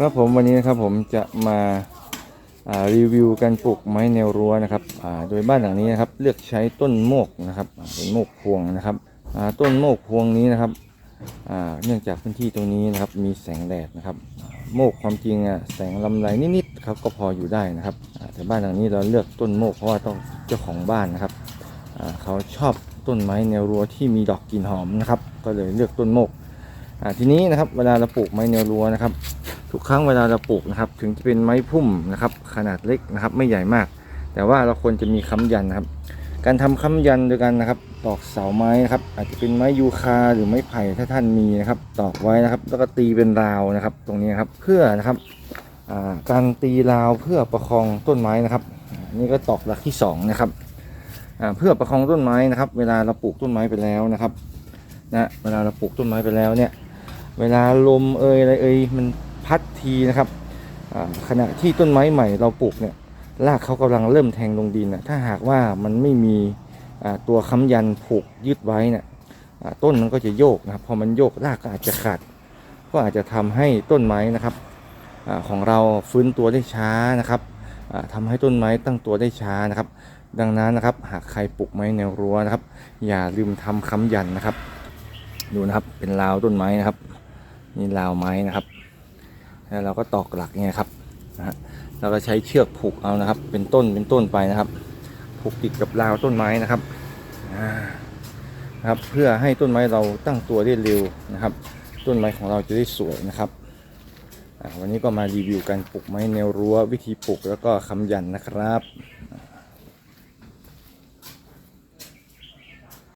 ครับผมวันนี้นะครับผมจะมาารีวิวการปลูกไม้แนวรั้วนะครับโดยบ้านหลังนี้นะครับเลือกใช้ต้นโมกนะครับเป็นโมกพวงนะครับต้นโมกพวงนี้นะครับเนื่องจากพื้นที่ตรงนี้นะครับมีแสงแดดนะครับโมกความจริงอะแสงลำไรนิดๆครับก็พออยู่ได้นะครับแต่บ้านหลังนี้เราเลือกต้นโมกเพราะว่าต้องเจ้าของบ้านนะครับเขาชอบต้นไม้แนวรั้วที่มีดอกกลิ่นหอมนะครับก็เลยเลือกต้นโมกทีนี้นะครับเวลาเราปลูกไม้แนวรั้วนะครับ ทุกครั้งเวลาเราปลูกนะครับ ถึงจะเป็นไม้พุ่มนะครับ ขนาดเล็กนะครับ ไม่ใหญ่มาก แต่ว่าเราควรจะมีค้ำยันนะครับ การทำค้ำยันโดยการนะครับ ตอกเสาไม้นะครับ อาจจะเป็นไม้ยูคาหรือไม้ไผ่ถ้าท่านมีนะครับ ตอกไว้นะครับ แล้วก็ตีเป็นราวนะครับ ตรงนี้ครับเพื่อนะครับการตีราวเพื่อประคองต้นไม้นะครับ นี่ก็ตอกหลักที่สองนะครับเพื่อประคองต้นไม้นะครับ เวลาเราปลูกต้นไม้ไปแล้วนะครับนะเวลาเราปลูกต้นไม้ไปแล้วเนี่ย เวลาลมเอยอะไรเอยมัน พัดทีนะครับขณะที่ต้นไม้ใหม่เราปลูกเนี่ยรากเขากำลังเริ่มแทงลงดินนะถ้าหากว่ามันไม่มีตัวค้ำยันผูกยึดไว้เนี่ยต้นมันก็จะโยกนะครับพอมันโยกรากก็อาจจะขาด ก็อาจจะทำให้ต้นไม้นะครับอของเราฟื้นตัวได้ช้านะครับอ่าทำให้ต้นไม้ตั้งตัวได้ช้านะครับ ดังนั้นนะครับหากใครปลูกไม้แนวรั้วนะครับ อย่าลืมทำค้ำยันนะครับ ดูนะครับเป็นราวต้นไม้นะครับนี่ราวไม้นะครับ แล้วเราก็ตอกหลักเนี่ยครับนะฮะเราก็ใช้เชือกผูกเอานะครับ เป็นต้นเป็นต้นไปนะครับ ผูกติดกับราวต้นไม้นะครับนะครับ เพื่อให้ต้นไม้เราตั้งตัวได้เร็วนะครับ ต้นไม้ของเราจะได้สวยนะครับวันนี้ก็มารีวิวการปลูกไม้แนวรั้ววิธีปลูกแล้วก็คำยันนะครับ